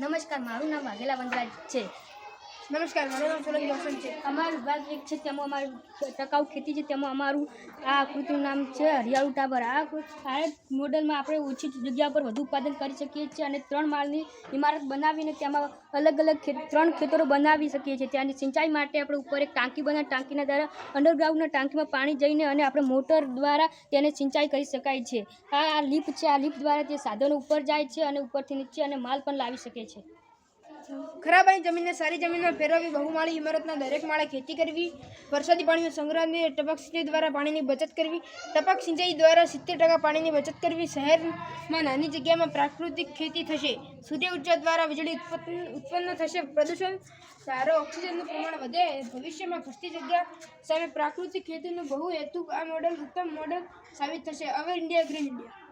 નમસ્કાર મારું નામ વાઘેલા વનરાજ છે. નમસ્કાર, મારું નામ સોલંકી રોશન છે. અમારું વિભાગ એક છે, તેમાં અમારું ટકાઉ ખેતી છે, તેમાં અમારું આ આકૃતિનું નામ છે, હરિયાળું ટાવર. આ આ મોડલમાં આપણે ઓછી જગ્યા પર વધુ ઉત્પાદન કરી શકીએ છીએ અને ત્રણ માળની ઇમારત બનાવીને તેમાં અલગ અલગ ત્રણ ખેતરો બનાવી શકીએ છીએ. ત્યાંની સિંચાઈ માટે આપણે ઉપર એક ટાંકી બનાવી, ટાંકીના દ્વારા અંડરગ્રાઉન્ડના ટાંકીમાં પાણી જઈને અને આપણે મોટર દ્વારા તેને સિંચાઈ કરી શકાય છે. આ આ લીપ છે, આ લીપ દ્વારા તે સાધનો ઉપર જાય છે અને ઉપરથી નીચે અને માલ પણ લાવી શકે છે. ખરાબાની જમીનને સારી જમીનમાં ફેરવવી, બહુમાળી ઇમારતના દરેક માળે ખેતી કરવી, વરસાદી પાણીનો સંગ્રહને ટપક સિંચાઈ દ્વારા પાણીની બચત કરવી, ટપક સિંચાઈ દ્વારા સિત્તેર ટકા પાણીની બચત કરવી, શહેરમાં નાની જગ્યામાં પ્રાકૃતિક ખેતી થશે, સૂર્ય ઊર્જા દ્વારા વીજળી ઉત્પન્ન ઉત્પન્ન થશે, પ્રદૂષણ, સારો ઓક્સિજનનું પ્રમાણ વધે, ભવિષ્યમાં ઘટતી જગ્યા સામે પ્રાકૃતિક ખેતીનું બહુ હેતુ આ મોડલ ઉત્તમ મોડલ સાબિત થશે. અવર ઇન્ડિયા ગ્રીન ઇન્ડિયા